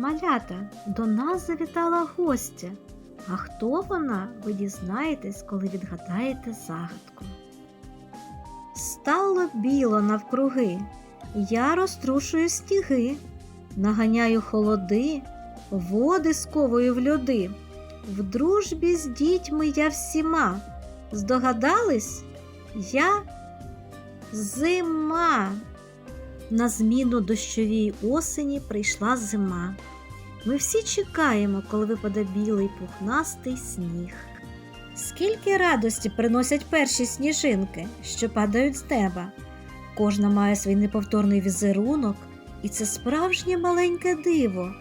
Малята, до нас завітала гостя. А хто вона, ви дізнаєтесь, коли відгадаєте загадку. Стало біло навкруги, я розтрушую сніги, наганяю холоди, води сковую в льоди. В дружбі з дітьми я всіма. Здогадались? Я зима. На зміну дощовій осені прийшла зима. Ми всі чекаємо, коли випаде білий пухнастий сніг. Скільки радості приносять перші сніжинки, що падають з неба. Кожна має свій неповторний візерунок, і це справжнє маленьке диво.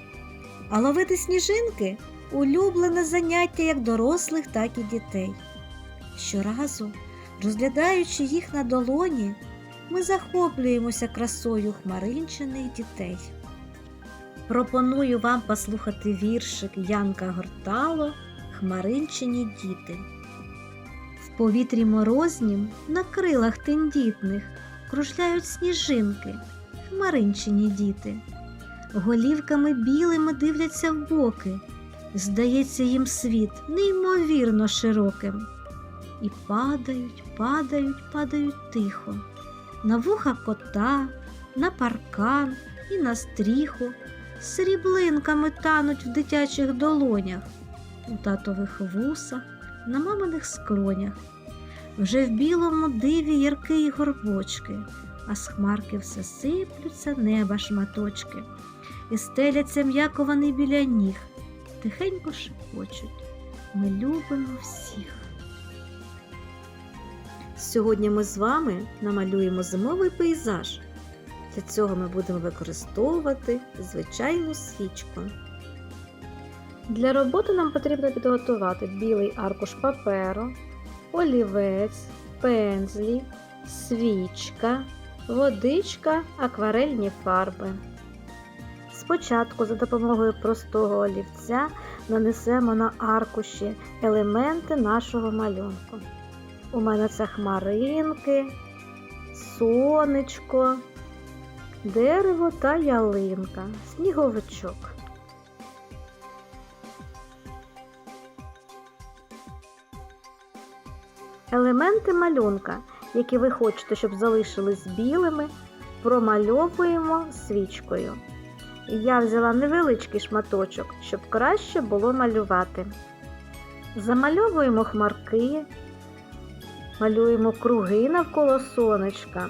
А ловити сніжинки улюблене заняття як дорослих, так і дітей. Щоразу, розглядаючи їх на долоні, ми захоплюємося красою хмаринчиних дітей. Пропоную вам послухати віршик Янка Гортало Хмаринчині діти. В повітрі морознім на крилах тендітних кружляють сніжинки, хмаринчині діти. Голівками білими дивляться в боки. Здається їм світ неймовірно широким. І падають, падають, падають тихо. На вуха кота, на паркан і на стріху, сріблинками тануть в дитячих долонях, у татових вусах, на маминих скронях. Вже в білому диві ярки й горбочки, а з хмарки все сиплються неба шматочки, і стеляться м'яко вони біля ніг, тихенько шепочуть. Ми любимо всіх. Сьогодні ми з вами намалюємо зимовий пейзаж. Для цього ми будемо використовувати звичайну свічку. Для роботи нам потрібно підготувати білий аркуш паперу, олівець, пензлі, свічка, водичка, акварельні фарби. Спочатку за допомогою простого олівця нанесемо на аркуші елементи нашого малюнку. У мене це хмаринки, сонечко, дерево та ялинка, сніговичок. Елементи малюнка, які ви хочете, щоб залишились білими, промальовуємо свічкою. Я взяла невеличкий шматочок, щоб краще було малювати. Замальовуємо хмарки, малюємо круги навколо сонечка.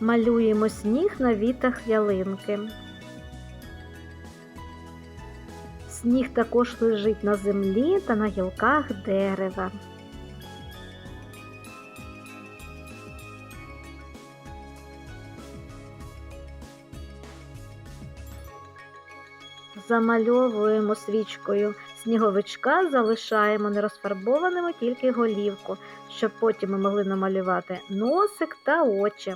Малюємо сніг на вітах ялинки. Сніг також лежить на землі та на гілках дерева. Замальовуємо свічкою сніговичка, залишаємо нерозфарбованими тільки голівку, щоб потім ми могли намалювати носик та очі.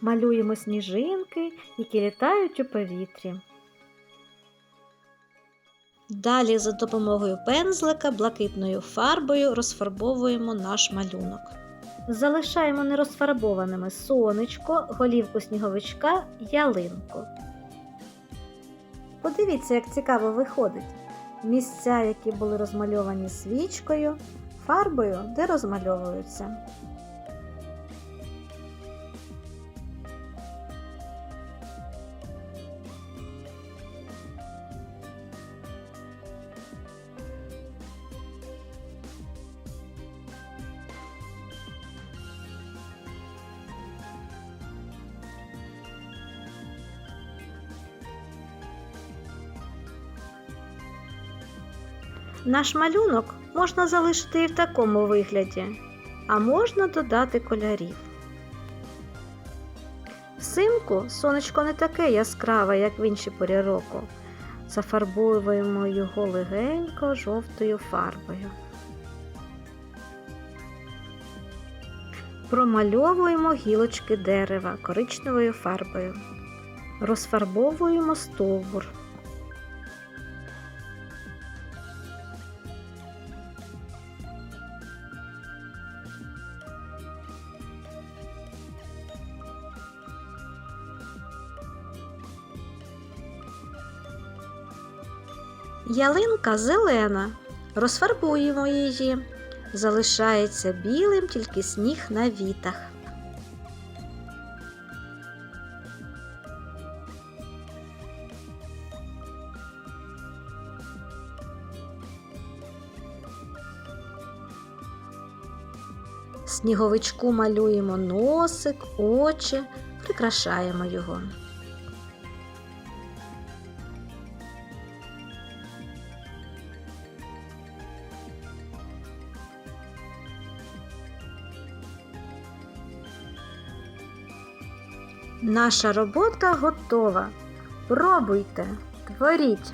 Малюємо сніжинки, які літають у повітрі. Далі за допомогою пензлика блакитною фарбою розфарбовуємо наш малюнок. Залишаємо нерозфарбованими сонечко, голівку сніговичка, ялинку. Подивіться, як цікаво виходить. Місця, які були розмальовані свічкою, фарбою, де розмальовуються. Наш малюнок можна залишити і в такому вигляді, а можна додати кольорів. Взимку сонечко не таке яскраве, як в інші порі року. Зафарбовуємо його легенько жовтою фарбою. Промальовуємо гілочки дерева коричневою фарбою. Розфарбовуємо стовбур. Ялинка зелена. Розфарбуємо її. Залишається білим тільки сніг на вітах. Сніговичку малюємо носик, очі, прикрашаємо його. Наша робота готова. Пробуйте, творіть.